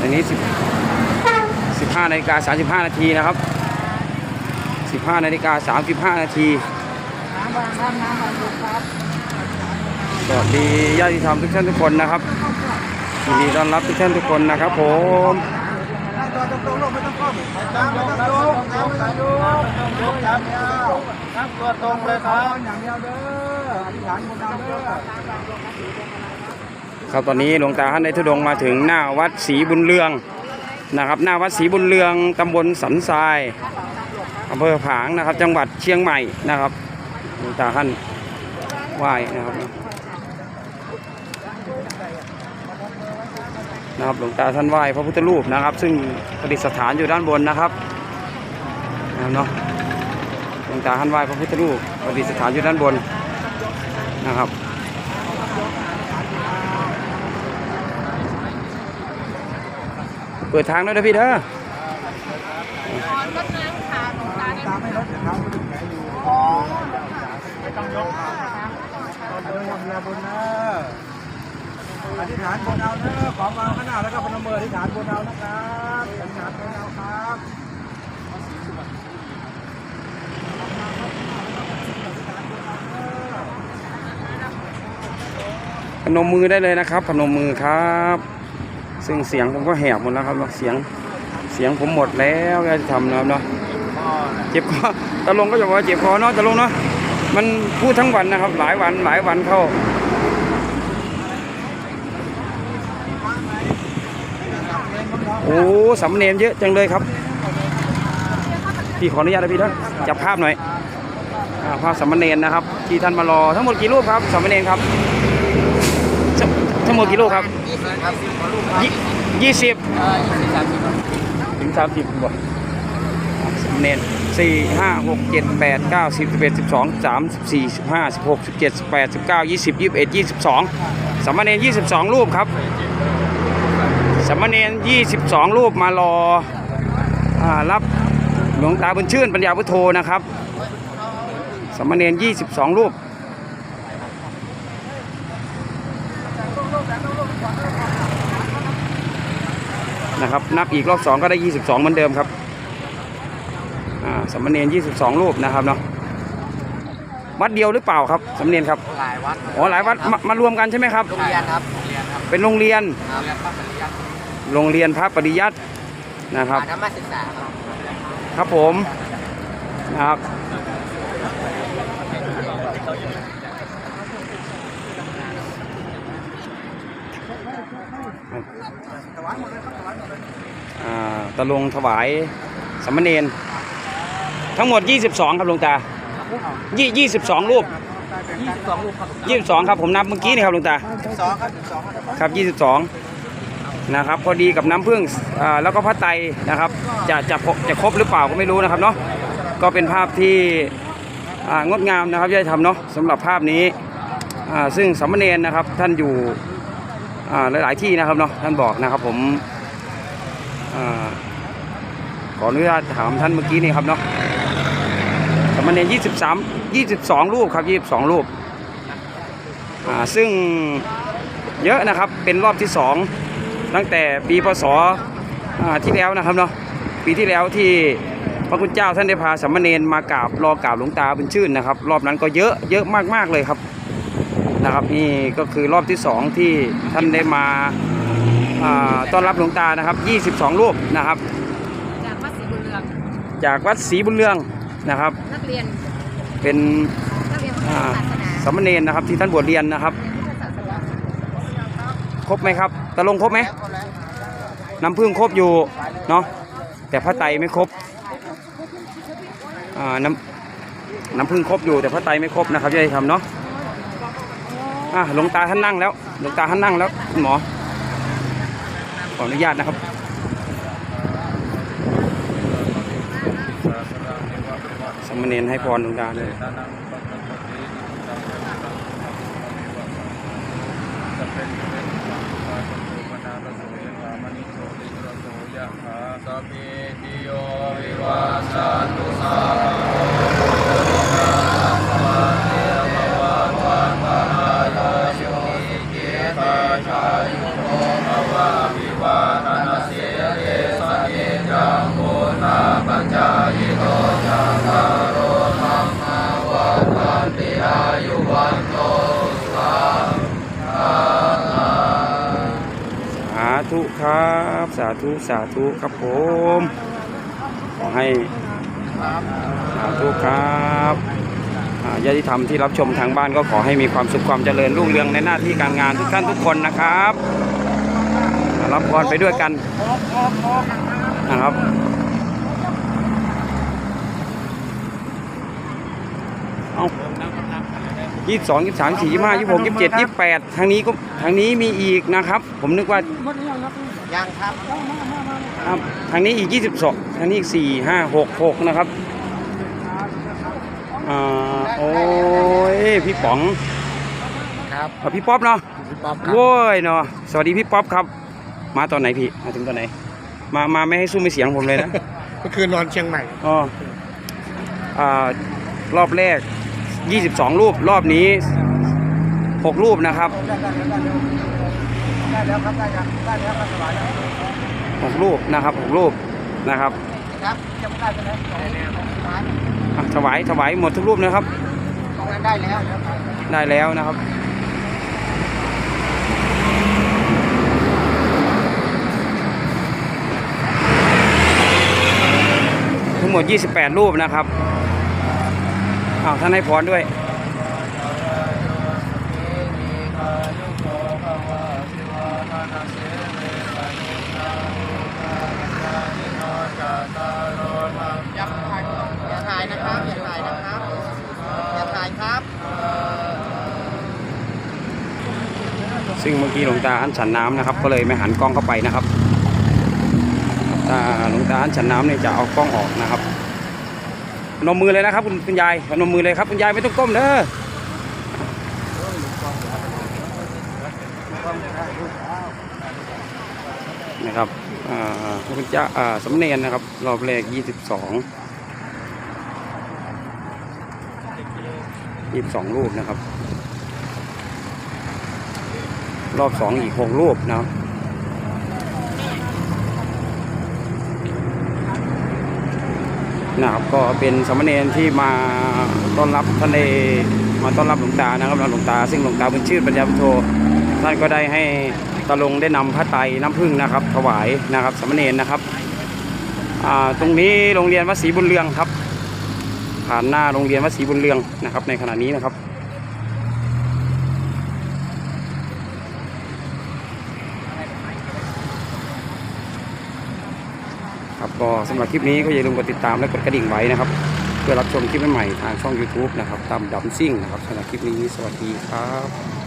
อันนี้สิบสิบห้านาฬิกาสามสิบห้านาทีนะครับสิบห้านาฬิกาสามสิบห้านาทีน้ำบางครับน้ำบางลูกครับสวัสดีญาติธรรมทุกท่านทุกคนนะครับยินดีต้อนรับทุกท่านทุกคนนะครับผมนั่งตัวตรงๆลงไม่ต้องก้มน้ำไม่ต้องยกน้ำไม่ต้องยกยกน้ำเดียวน้ำตัวตรงเลยครับอย่างเดียวเด้ออธิษฐานบนน้ำเด้อ ครับตอนนี้หลวงตาท่านได้ทุดงมาถึงหน้าวัดศรีบุญเรืองนะครับ หน้าวัดศรีบุญเรืองตำบลสันทรายอำเภอผางนะครับ จังหวัดเชียงใหม่นะครับหลวงตาท่านไหว้นะครับนะครับหลวงตาท่านไหว้พระพุทธรูปนะครับ ซึ่งประดิษฐานอยู่ด้านบนนะครับนะครับเนาะหลวงตาท่านไหว้พระพุทธรูปประดิษฐานอยู่ด้านบนนะครับ เปิดทางด้วยนะพี่เด้อตามไม่ลดเท้าไม่ถึงแขนอยู่ไม่ต้องยกต้องเดินอย่างเดียวบนเด้อธิษฐานบนเอาเด้อขอมาข้างหน้าแล้วก็พนมมืออธิษฐานบนเอานะครับอธิษฐานบนเอาครับพนมมือได้เลยนะครับพนมมือครับ ซึ่งเสียงผมก็แหบหมดแล้วครับเสียงเสียงผมหมดแล้วจะทำนะครับเนาะเจ็บคอตะลงก็จะบอกว่าเจ็บคอเนาะตะลงเนาะมันพูดทั้งวันนะครับ หลายวันหลายวันเข้าโอ้สำเนียงเยอะจังเลยครับ พี่ขออนุญาตนะพี่นะจับภาพหน่อยภาพสามเณรนะครับ ที่ท่านมารอทั้งหมดกี่รูปครับสามเณรครับ หมดกี่รูปครับยี่สิบครับสิบกว่าลูกครับยี่ยี่สิบเออยี่สิบสามสิบครับถึงสามสิบบ่สามเณรสี่ห้าหกเจ็ดแปดเก้าสิบสิบเอ็ดสิบสองสามสิบสี่สิบห้าสิบหกสิบเจ็ดสิบแปดสิบเก้ายี่สิบยี่สิบเอ็ดยี่สิบสองสามเณรยี่สิบสองรูปครับสามเณรยี่สิบสองรูปมารออ่ารับหลวงตาบุญชื่นปัญญาพุทโธนะครับสามเณรยี่สิบสองรูป นะครับ นับอีกรอบสองก็ได้ 22 เหมือนเดิมครับอ่าสามเณร22 รูปนะครับเนาะวัดเดียวหรือเปล่าครับสามเณรครับหลายวัดอ๋อหลายวัดมามารวมกันใช่ไหมครับโรงเรียนครับโรงเรียนครับเป็นโรงเรียนครับเรียนพระปริยัติโรงเรียนพระปริยัตินะครับธรรมศึกษาครับครับผมนะครับ ตะลงถวายสามเณรทั้งหมด 22 ครับหลวงตายี่22รูปยี่สิบสองลูกครับ22ครับผมนับเมื่อกี้นี่ครับหลวงตาสิบสองครับสิบสองครับครับ22นะครับพอดีกับน้ำผึ้งอ่าแล้วก็พระไตรนะครับจะจะพจะครบหรือเปล่าก็ไม่รู้นะครับเนาะก็เป็นภาพที่อ่างดงามนะครับที่ได้ทำเนาะสำหรับภาพนี้อ่าซึ่งสามเณรนะครับท่านอยู่อ่า หลายๆที่นะครับเนาะท่านบอกนะครับผมอขออนุญาตถามท่านเมื่อกี้นี่ครับเนาะสามเณร23 22รูปครับ22รูปอ่าซึ่งเยอะนะครับเป็นรอบที่สองตั้งแต่ปีพศที่แล้วนะครับเนาะปีที่แล้วที่พระคุณเจ้าท่านได้พาสามเณรมากราบรอกราบหลวงตาบุญชื่นนะครับ รอบนั้นก็เยอะเยอะมากๆเลยครับ นะครับ นี่ก็คือรอบที่สองที่ท่านได้มาอ่าต้อนรับหลวงตานะครับ 22 รูปนะครับ จากวัดศรีบุญเรืองจากวัดศรีบุญเรืองนะครับ นักเรียนเป็นนักเรียนพุทธอ่าศาสนาสามเณรนะครับที่ท่านบวชเรียนนะครับพุทธศาสนาครบไหมครับตะลงครบไหมน้ำผึ้งครบอยู่เนาะแต่พระไตรไม่ครบอ่าน้ำน้ำผึ้งครบอยู่แต่พระไตรไม่ครบนะครับจะได้ทำเนาะ อะหลวงตาท่านนั่งแล้วหลวงตาท่านนั่งแล้วคุณหมอขออนุญาตนะครับสมเณรให้พรหลวงตาเลยสัพพิติโยวิวัชชันตุสา ธุครับ สาธุ สาธุครับผม ขอให้สาธุครับญาติธรรมที่รับชมทางบ้านก็ขอให้มีความสุขความเจริญรุ่งเรืองในหน้าที่การงานทุกท่านทุกคนนะครับ รับพรไปด้วยกันนะครับ เอา ยี่สิบสองยี่สิบสามสี่ยี่สิบห้ายี่สิบหกยี่สิบเจ็ดยี่สิบแปดทางนี้ก็ทางนี้มีอีกนะครับ ผมนึกว่ายังครับครับทางนี้อีกยี่สิบสองทางนี้อีกสี่ห้าหกหกนะครับอ่าโอ้ยพี่ป๋องครับอะพี่ป๊อปเนาะพี่ป๊อปครับโว้ยเนาะสวัสดีพี่ป๊อปครับ มาตอนไหนพี่มาถึงตอนไหน มามาไม่ให้สู้ไม่เสียงผมเลยนะเมื่อคืนนอนเชียงใหม่อ๋ออ่ารอบแรก 22 รูปรอบนี้ 6 รูปนะครับได้แล้วครับได้แล้วได้แล้วครับสบายแล้ว6รูปนะครับ6รูปนะครับครับยังไม่ได้ใช่ไหมได้แล้วถวายถวายหมดทุกรูปนะครับตรงนั้นได้แล้วได้แล้วนะครับทั้งหมด 28 รูปนะครับ อ้าวท่านให้พรด้วยอย่าถ่ายอย่าถ่ายนะครับอย่าถ่ายนะครับอย่าถ่ายครับ ซึ่งเมื่อกี้หลวงตาอันฉันน้ำนะครับ ก็เลยไม่หันกล้องเข้าไปนะครับถ้าหลวงตาอันฉันน้ำเนี่ยจะเอากล้องออกนะครับ นมมือเลยนะครับ คุณคุณยายนมมือเลยครับคุณยายไม่ต้องก้มเด้อนะครับอ่าพระพุทธเจ้าอ่าสำเนียนนะครับ รอบแรก 22 22 รูปนะครับ รอบสองอีกหกรูปนะครับ นะครับก็เป็นสามเณรที่มาต้อนรับท่านในมาต้อนรับหลวงตานะครับหลวงตา ซึ่งหลวงตาเป็นชื่อปัญญาพุทโธท่านก็ได้ให้ตาลงได้นำพระไตรน้ำผึ้งนะครับ ถวายนะครับสามเณรนะครับตรงนี้โรงเรียนวัดศรีบุญเรืองครับ ผ่านหน้าโรงเรียนวัดศรีบุญเรืองนะครับ ในขณะนี้นะครับ ก็สำหรับคลิปนี้ก็อย่าลืมกดติดตามและกดกระดิ่งไว้นะครับ เพื่อรับชมคลิปใหม่ๆทางช่อง YouTube นะครับตามดัมซิ่งนะครับสำหรับคลิปนี้สวัสดีครับ